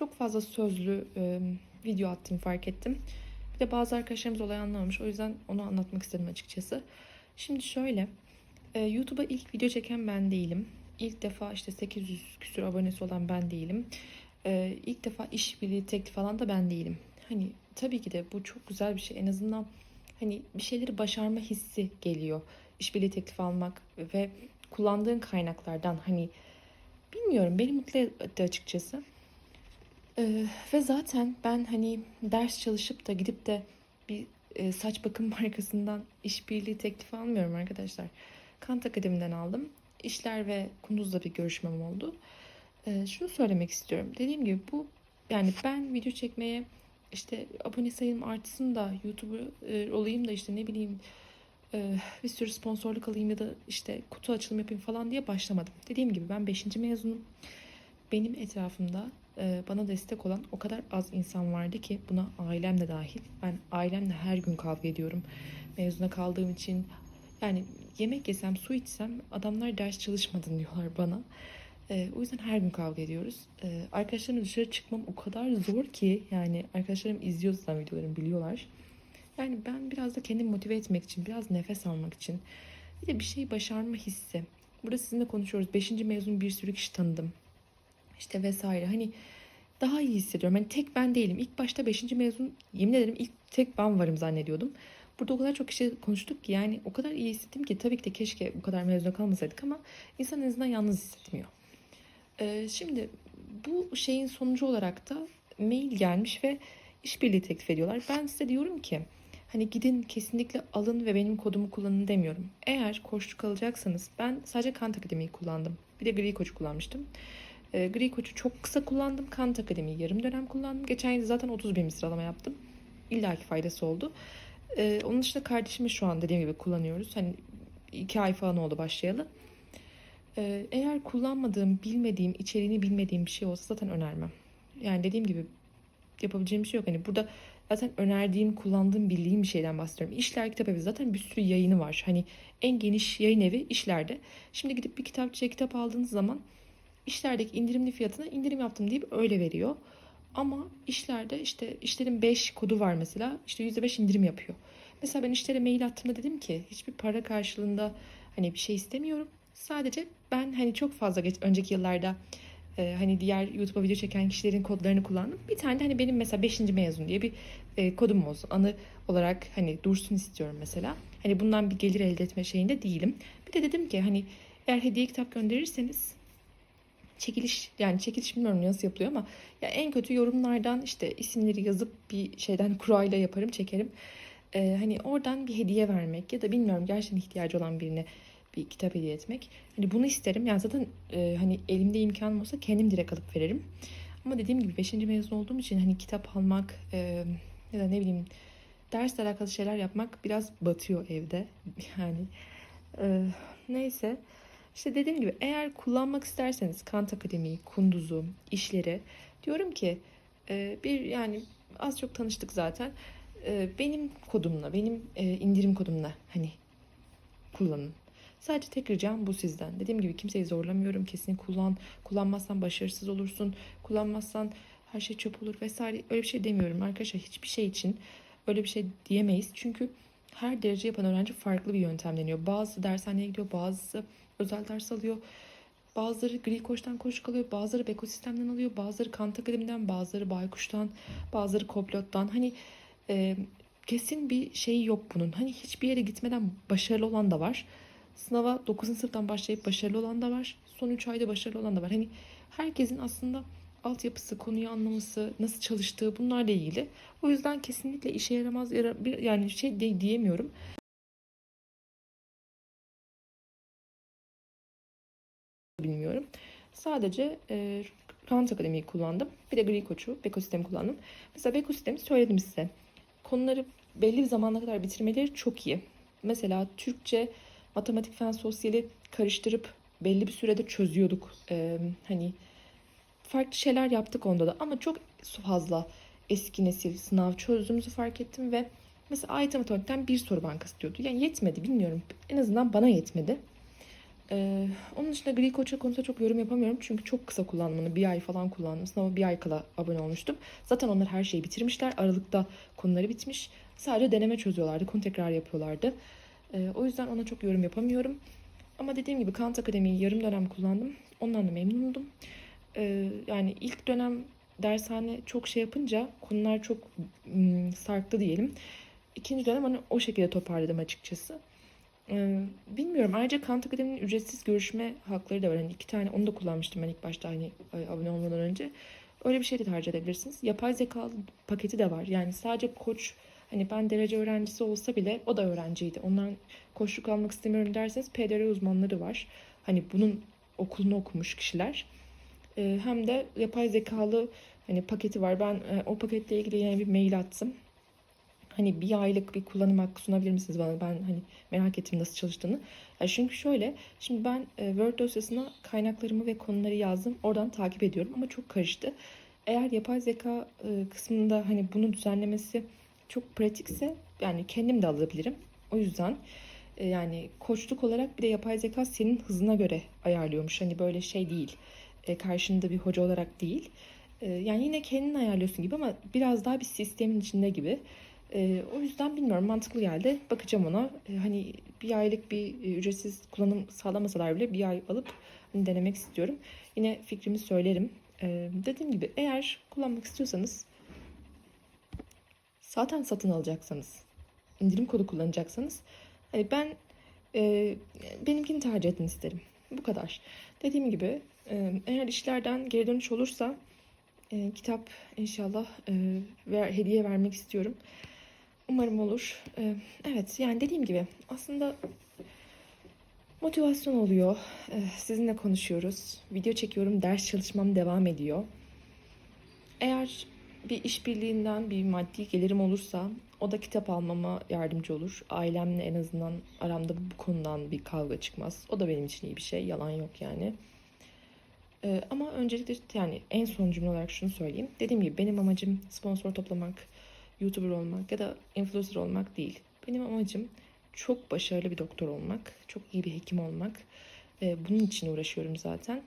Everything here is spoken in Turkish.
çok fazla sözlü e, video attığımı fark ettim. Bir de bazı arkadaşlarımız olay anlamamış. O yüzden onu anlatmak istedim açıkçası. Şimdi şöyle. e, YouTube'a ilk video çeken ben değilim. İlk defa işte 800 küsur abonesi olan ben değilim. E, ilk defa işbirliği teklif falan da ben değilim. Hani tabii ki de bu çok güzel bir şey. En azından hani bir şeyleri başarma hissi geliyor. İşbirliği teklif almak ve kullandığın kaynaklardan hani bilmiyorum beni mutlu etti açıkçası. Ee, ve zaten ben hani ders çalışıp da gidip de bir e, saç bakım markasından işbirliği teklifi almıyorum arkadaşlar. Kant Akademi'den aldım. İşler ve Kunduz'la bir görüşmem oldu. Ee, şunu söylemek istiyorum. Dediğim gibi bu yani ben video çekmeye işte abone sayım artsın da YouTuber e, olayım da işte ne bileyim e, bir sürü sponsorluk alayım ya da işte kutu açılım yapayım falan diye başlamadım. Dediğim gibi ben 5. mezunum. Benim etrafımda bana destek olan o kadar az insan vardı ki buna ailem de dahil. Ben ailemle her gün kavga ediyorum. Mezuna kaldığım için yani yemek yesem su içsem adamlar ders çalışmadın diyorlar bana. E, o yüzden her gün kavga ediyoruz. E, arkadaşlarımla dışarı çıkmam o kadar zor ki yani arkadaşlarım izliyor zaten videolarımı biliyorlar. Yani ben biraz da kendimi motive etmek için, biraz nefes almak için bir de bir şey başarma hissi. Burada sizinle konuşuyoruz. Beşinci mezun bir sürü kişi tanıdım. İşte vesaire. Hani daha iyi hissediyorum. Hani tek ben değilim. İlk başta beşinci mezun yemin ederim ilk tek ben varım zannediyordum. Burada o kadar çok kişi konuştuk ki yani o kadar iyi hissettim ki tabii ki de keşke bu kadar mezuna kalmasaydık ama insan en azından yalnız hissetmiyor. Ee, şimdi bu şeyin sonucu olarak da mail gelmiş ve işbirliği teklif ediyorlar. Ben size diyorum ki hani gidin kesinlikle alın ve benim kodumu kullanın demiyorum. Eğer koçluk kalacaksanız ben sadece Kant Akademi'yi kullandım. Bir de Gri Koç'u kullanmıştım. E, Gri Koç'u çok kısa kullandım. Kant Akademi'yi yarım dönem kullandım. Geçen yıl zaten 30 bin sıralama yaptım. İlla ki faydası oldu. E, onun dışında kardeşimi şu an dediğim gibi kullanıyoruz. Hani iki ay falan oldu başlayalı. E, eğer kullanmadığım, bilmediğim, içeriğini bilmediğim bir şey olsa zaten önermem. Yani dediğim gibi yapabileceğim bir şey yok. Hani burada zaten önerdiğim, kullandığım, bildiğim bir şeyden bahsediyorum. İşler Kitap Evi zaten bir sürü yayını var. Hani en geniş yayın evi işlerde. Şimdi gidip bir kitapçıya kitap aldığınız zaman işlerdeki indirimli fiyatına indirim yaptım deyip öyle veriyor. Ama işlerde işte işlerin 5 kodu var mesela. İşte %5 indirim yapıyor. Mesela ben işlere mail attığımda dedim ki hiçbir para karşılığında hani bir şey istemiyorum. Sadece ben hani çok fazla geç, önceki yıllarda e, hani diğer YouTube'a video çeken kişilerin kodlarını kullandım. Bir tane de hani benim mesela 5. mezun diye bir e, kodum olsun. Anı olarak hani dursun istiyorum mesela. Hani bundan bir gelir elde etme şeyinde değilim. Bir de dedim ki hani eğer hediye kitap gönderirseniz çekiliş yani çekiliş bilmiyorum nasıl yapılıyor ama ya en kötü yorumlardan işte isimleri yazıp bir şeyden kurayla yaparım çekerim. Ee, hani oradan bir hediye vermek ya da bilmiyorum gerçekten ihtiyacı olan birine bir kitap hediye etmek. Hani bunu isterim. Yani zaten e, hani elimde imkanım olsa kendim direkt alıp veririm. Ama dediğim gibi 5. mezun olduğum için hani kitap almak e, ya da ne bileyim dersle alakalı şeyler yapmak biraz batıyor evde. Yani e, neyse. İşte dediğim gibi eğer kullanmak isterseniz Kant Akademi'yi, Kunduz'u, işleri diyorum ki e, bir yani az çok tanıştık zaten. E, benim kodumla, benim e, indirim kodumla hani kullanın. Sadece tek ricam bu sizden. Dediğim gibi kimseyi zorlamıyorum. Kesin kullan. Kullanmazsan başarısız olursun. Kullanmazsan her şey çöp olur vesaire. Öyle bir şey demiyorum arkadaşlar. Hiçbir şey için öyle bir şey diyemeyiz. Çünkü her derece yapan öğrenci farklı bir yöntem deniyor. Bazısı dershaneye gidiyor, bazısı özel ders alıyor. Bazıları Gri Koç'tan koşuk alıyor, bazıları Beko Sistem'den alıyor, bazıları Kant Akademi'den, bazıları Baykuş'tan, bazıları Koplot'tan. Hani e, kesin bir şey yok bunun. Hani hiçbir yere gitmeden başarılı olan da var. Sınava 9. sınıftan başlayıp başarılı olan da var. Son 3 ayda başarılı olan da var. Hani herkesin aslında altyapısı, konuyu anlaması, nasıl çalıştığı bunlarla ilgili. O yüzden kesinlikle işe yaramaz yara- yani şey diyemiyorum. Bilmiyorum. Sadece e, Kant Akademi'yi kullandım. Bir de Gri Koç'u, Beko Sistemi kullandım. Mesela Beko Sistemi söyledim size. Konuları belli bir zamana kadar bitirmeleri çok iyi. Mesela Türkçe, matematik, fen, sosyali karıştırıp belli bir sürede çözüyorduk. Ee, hani farklı şeyler yaptık onda da ama çok fazla eski nesil sınav çözdüğümüzü fark ettim ve mesela AYT matematikten bir soru bankası diyordu. Yani yetmedi bilmiyorum. En azından bana yetmedi. Ee, onun dışında Gri Koça konusunda çok yorum yapamıyorum. Çünkü çok kısa kullandım onu. Bir ay falan kullandım. Sınava bir ay kala abone olmuştum. Zaten onlar her şeyi bitirmişler. Aralıkta konuları bitmiş. Sadece deneme çözüyorlardı. Konu tekrar yapıyorlardı. Ee, o yüzden ona çok yorum yapamıyorum. Ama dediğim gibi Kant Akademi'yi yarım dönem kullandım. Ondan da memnundum. Ee, yani ilk dönem dershane çok şey yapınca konular çok ım, sarktı diyelim. İkinci dönem hani o şekilde toparladım açıkçası. Bilmiyorum. Ayrıca Kant Akademi'nin ücretsiz görüşme hakları da var. Hani iki tane onu da kullanmıştım ben ilk başta hani abone olmadan önce. Öyle bir şey de tercih edebilirsiniz. Yapay zeka paketi de var. Yani sadece koç hani ben derece öğrencisi olsa bile o da öğrenciydi. Ondan koçluk almak istemiyorum derseniz PDR uzmanları var. Hani bunun okulunu okumuş kişiler. Hem de yapay zekalı hani paketi var. Ben o paketle ilgili yine bir mail attım. Hani bir aylık bir kullanım hakkı sunabilir misiniz bana? Ben hani merak ettim nasıl çalıştığını. Ya çünkü şöyle, şimdi ben e, Word dosyasına kaynaklarımı ve konuları yazdım. Oradan takip ediyorum ama çok karıştı. Eğer yapay zeka e, kısmında hani bunu düzenlemesi çok pratikse yani kendim de alabilirim. O yüzden e, yani koçluk olarak bir de yapay zeka senin hızına göre ayarlıyormuş. Hani böyle şey değil. Karşında bir hoca olarak değil. Yani yine kendin ayarlıyorsun gibi ama biraz daha bir sistemin içinde gibi. Ee, o yüzden bilmiyorum mantıklı geldi. Bakacağım ona. Ee, hani bir aylık bir e, ücretsiz kullanım sağlamasalar bile bir ay alıp hani denemek istiyorum. Yine fikrimi söylerim. Ee, dediğim gibi eğer kullanmak istiyorsanız zaten satın alacaksanız indirim kodu kullanacaksanız hani ben e, benimkini tercih edin isterim. Bu kadar. Dediğim gibi e, eğer işlerden geri dönüş olursa e, kitap inşallah e, ver, hediye vermek istiyorum. Umarım olur. Ee, evet yani dediğim gibi aslında motivasyon oluyor. Ee, sizinle konuşuyoruz. Video çekiyorum. Ders çalışmam devam ediyor. Eğer bir işbirliğinden bir maddi gelirim olursa o da kitap almama yardımcı olur. Ailemle en azından aramda bu konudan bir kavga çıkmaz. O da benim için iyi bir şey. Yalan yok yani. Ee, ama öncelikle yani en son cümle olarak şunu söyleyeyim. Dediğim gibi benim amacım sponsor toplamak, YouTuber olmak ya da influencer olmak değil. Benim amacım çok başarılı bir doktor olmak, çok iyi bir hekim olmak. Ee, bunun için uğraşıyorum zaten.